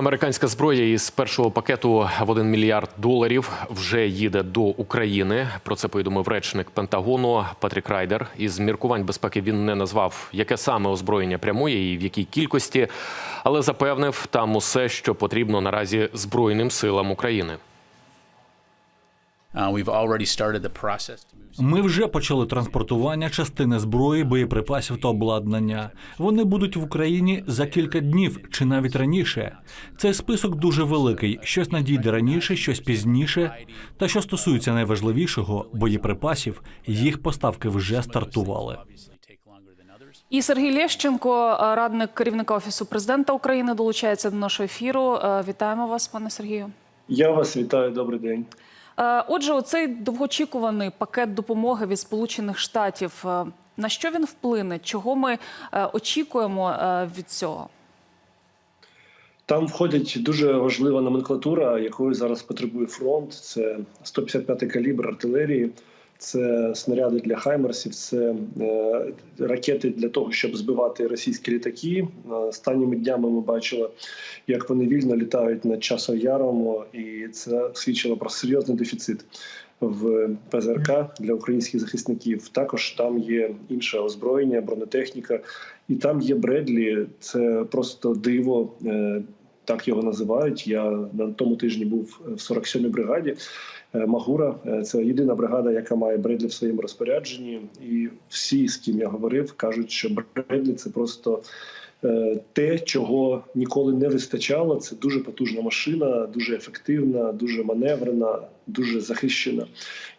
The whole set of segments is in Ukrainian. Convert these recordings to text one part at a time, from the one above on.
Американська зброя із першого пакету в 1 мільярд доларів вже їде до України. Про це повідомив речник Пентагону Патрік Райдер. Із міркувань безпеки він не назвав, яке саме озброєння прямує і в якій кількості, але запевнив там усе, що потрібно наразі Збройним силам України. Ми вже почали транспортування частини зброї, боєприпасів та обладнання. Вони будуть в Україні за кілька днів чи навіть раніше. Цей список дуже великий. Щось надійде раніше, щось пізніше. Та що стосується найважливішого боєприпасів, їх поставки вже стартували. І Сергій Лещенко, е, радник керівника офісу президента України, долучається до нашого ефіру. Е, Вітаємо вас, пане Сергію. Я вас вітаю, добрий день. Е, Отже, оцей довгоочікуваний пакет допомоги від Сполучених Штатів. е, На що він вплине? Чого ми е, очікуємо від цього? Там входить дуже важлива номенклатура, якої зараз потребує фронт. Це 155-й калібр артилерії, це снаряди для хаймерсів, це е, ракети для того, щоб збивати російські літаки. Е, Останніми днями ми бачили, як вони вільно літають над часом яром, і це свідчило про серйозний дефіцит. В ПЗРК для українських захисників також там є інше озброєння, бронетехніка, і там є Бредлі. Це просто диво. е, Так його називають. Я на тому тижні був в 47-й бригаді. Е, Магура е, це єдина бригада, яка має Бредлі в своєму розпорядженні. І всі, з ким я говорив, кажуть, що Бредлі це просто е, те, чого ніколи не вистачало. Це дуже потужна машина, дуже ефективна, дуже маневрена, дуже захищена.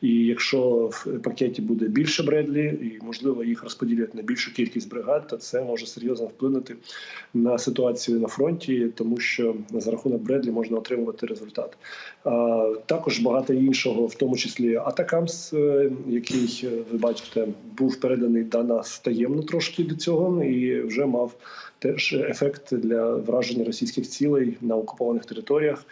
І якщо в пакеті буде більше Бредлі, і можливо їх розподілять на більшу кількість бригад, то це може серйозно вплинути на ситуацію на фронті, тому що за рахунок Бредлі можна отримувати результат. А, також багато іншого, в тому числі Атакамс, е, який е, ви бачите, був переданий до нас таємно трошки до цього, і вже мав теж ефект для враження російських цілей на окупованих територіях.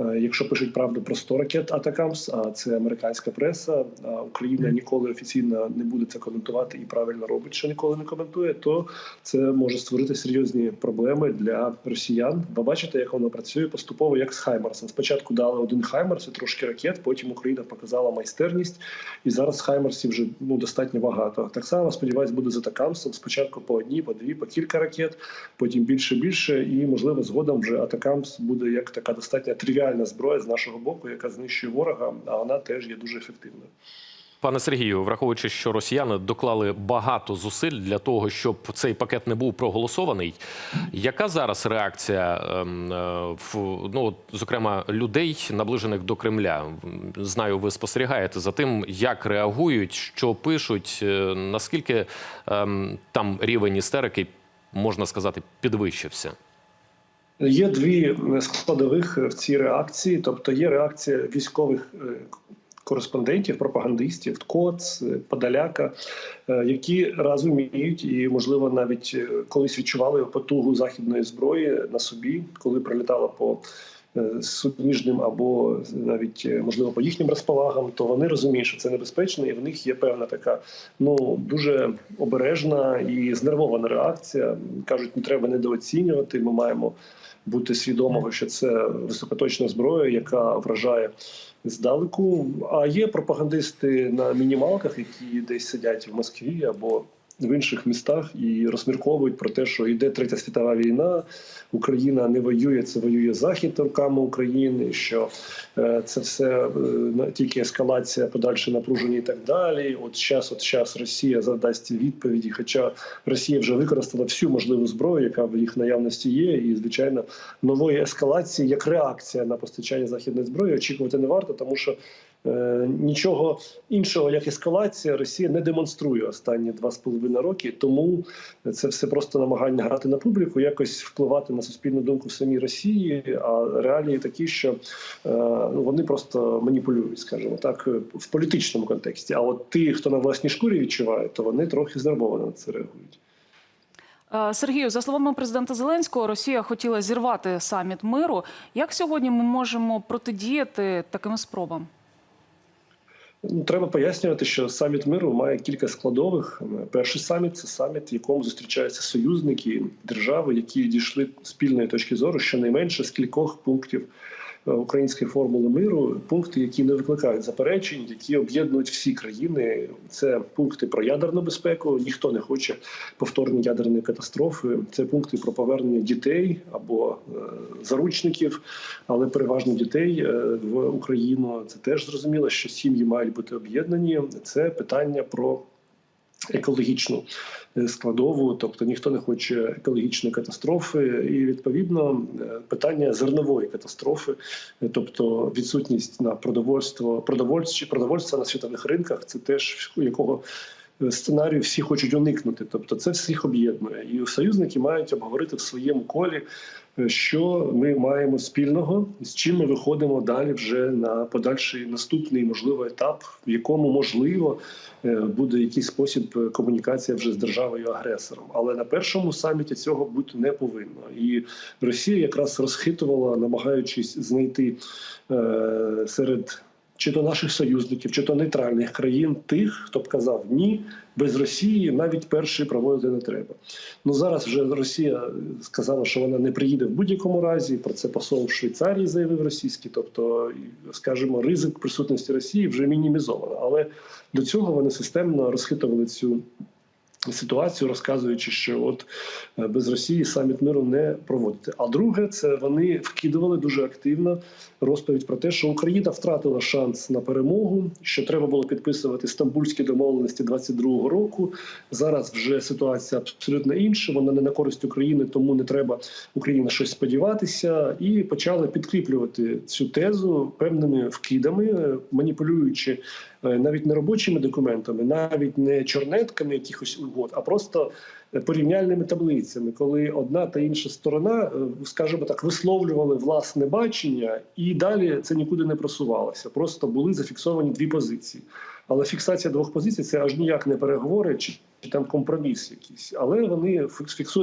Е, Якщо пишуть правду про 100 ракет Атакамс, а це американська преса, а Україна ніколи офіційно не буде це коментувати і правильно робить, що ніколи не коментує, то це може створити серйозні проблеми для росіян. Ви бачите, як воно працює поступово, як з Хаймарсом. Спочатку дали один Хаймарс і трошки ракет, потім Україна показала майстерність, і зараз Хаймарсів вже ну достатньо багато. Так само сподіваюсь, буде з Атакамсом. Спочатку по одній, по дві, по кілька ракет, потім більше, більше, і можливо згодом вже Атакамс буде як така достатньо тривіальна зброя з нашого боку, яка знищує ворога, а вона теж є дуже ефективною. Пане Сергію, враховуючи, що росіяни доклали багато зусиль для того, щоб цей пакет не був проголосований. Яка зараз реакція ем, е, ну зокрема людей, наближених до Кремля? Знаю, ви спостерігаєте за тим, як реагують, що пишуть, е, наскільки ем, там рівень істерики, можна сказати, підвищився. Є дві складових в цій реакції, тобто є реакція військових е, кореспондентів, пропагандистів, КОЦ, Подаляка, е, які розуміють і, можливо, навіть е, колись відчували потугу західної зброї на собі, коли прилітала по е, суміжним або навіть е, можливо по їхнім розпалагам, то вони розуміють, що це небезпечно, і в них є певна така ну дуже обережна і знервована реакція. кажуть, не треба недооцінювати. Ми маємо бути свідомими, що це високоточна зброя, яка вражає здалеку. А є пропагандисти на мінімалках, які десь сидять в Москві або в інших містах і розмірковують про те, що йде третя світова війна, Україна не воює, це воює захід руками України. Що е, це все е, тільки ескалація, подальше напруження і так далі. От час, от час Росія задасть відповіді. Хоча Росія вже використала всю можливу зброю, яка в їх наявності є, і звичайно нової ескалації як реакція на постачання західної зброї очікувати не варто, тому що нічого іншого як ескалація Росія не демонструє останні два з половиною роки. Тому це все просто намагання грати на публіку, якось впливати на суспільну думку в самій Росії. А реалії такі, що е, ну вони просто маніпулюють, скажімо так, в політичному контексті. А от ті, хто на власній шкурі відчуває, то вони трохи знервовано на це реагують. Е, Сергію, за словами президента Зеленського, Росія хотіла зірвати саміт миру. Як сьогодні ми можемо протидіяти таким спробам? Ну, треба пояснювати, що саміт миру має кілька складових. Перший саміт це саміт, в якому зустрічаються союзники держави, які дійшли спільної точки зору щонайменше з кількох пунктів української формули миру. Пункти, які не викликають заперечень, які об'єднують всі країни. Це пункти про ядерну безпеку. Ніхто не хоче повторної ядерної катастрофи. Це пункти про повернення дітей або е, заручників, але переважно дітей е, в Україну. Це теж зрозуміло, що сім'ї мають бути об'єднані. Це питання про екологічну е, складову, тобто ніхто не хоче екологічної катастрофи, і відповідно е, питання зернової катастрофи, е, тобто відсутність на продовольство, продовольчі продовольства на світових ринках. Це теж якого. Сценарію всі хочуть уникнути, тобто це всіх об'єднує, і союзники мають обговорити в своєму колі, що ми маємо спільного, з чим ми виходимо далі вже на подальший наступний можливо етап, в якому можливо е, буде якийсь спосіб е, комунікація вже з державою агресором. Але на першому саміті цього бути не повинно. І Росія якраз розхитувала, намагаючись знайти е, серед. Чи то наших союзників, чи то нейтральних країн, тих, хто б казав ні, без Росії навіть перший проводити не треба. Ну зараз вже Росія сказала, що вона не приїде в будь-якому разі. Про це посол в Швейцарії заявив російський. Тобто, скажімо, ризик присутності Росії вже мінімізовано. Але до цього вони системно розхитували цю. Ситуацію розказуючи, що от е, без Росії саміт миру не проводити. А друге, це вони вкидували дуже активно розповідь про те, що Україна втратила шанс на перемогу, що треба було підписувати стамбульські домовленості 22-го року. Зараз вже ситуація абсолютно інша. Вона не на користь України, тому не треба Україні на щось сподіватися. І почали підкріплювати цю тезу певними вкидами, е, маніпулюючи навіть не робочими документами, навіть не чорнетками якихось угод, а просто е, порівняльними таблицями, коли одна та інша сторона, е, скажімо так, висловлювали власне бачення, і далі це нікуди не просувалося. Просто були зафіксовані дві позиції. Але фіксація двох позицій це аж ніяк не переговори там компроміс якийсь. Але вони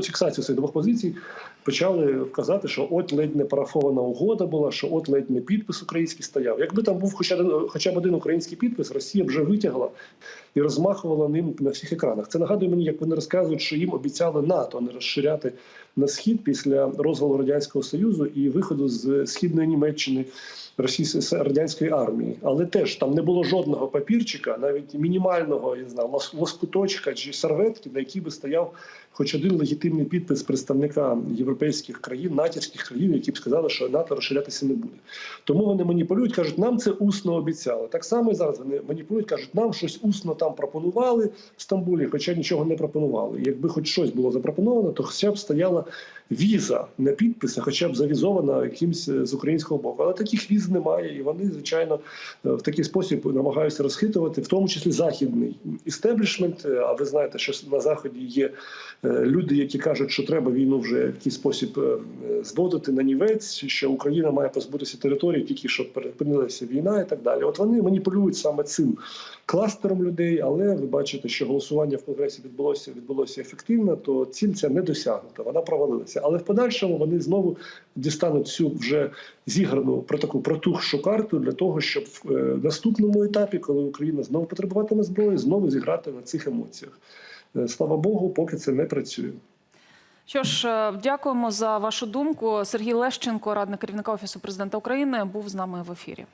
фіксацію цих двох позицій почали вказати, що от ледь не парафована угода була, що от ледь не підпис український стояв. Якби там був хоча, хоча б один український підпис, Росія вже витягла і розмахувала ним на всіх екранах. Це нагадує мені, як вони розказують, що їм обіцяли НАТО не розширяти на схід після розвалу радянського союзу і виходу з східної Німеччини. Російської радянської армії, але теж там не було жодного папірчика, навіть мінімального я знаю, лоскуточка чи серветки, на якій би стояв хоч один легітимний підпис представника європейських країн, натівських країн, які б сказали, що НАТО розширятися не буде. Тому вони маніпулюють, кажуть, нам це усно обіцяли. Так само і зараз вони маніпулюють, кажуть, нам щось усно там пропонували в Стамбулі, хоча нічого не пропонували. Якби хоч щось було запропоновано, то хоча б стояла віза на підпис, а хоча б завізована якимсь е, з українського боку. Але таких віз немає, і вони, звичайно, е, в такий спосіб намагаються розхитувати, в тому числі західний істеблішмент. Е, А ви знаєте, що на заході є люди, які кажуть, що треба війну вже в якийсь спосіб зводити на нівець, що Україна має позбутися території, тільки щоб перепинилася війна і так далі. От вони маніпулюють саме цим кластером людей, але ви бачите, що голосування в конгресі відбулося відбулося ефективно, то ціль ця не досягнута, вона провалилася. Але в подальшому вони знову дістануть цю вже зіграну про таку протухшу карту для того, щоб в е, наступному етапі, коли Україна знову потребуватиме зброї, знову зіграти на цих емоціях. Е, Слава Богу, поки це не працює. Що ж, е, дякуємо за вашу думку. Сергій Лещенко, радник керівника офісу президента України, був з нами в ефірі.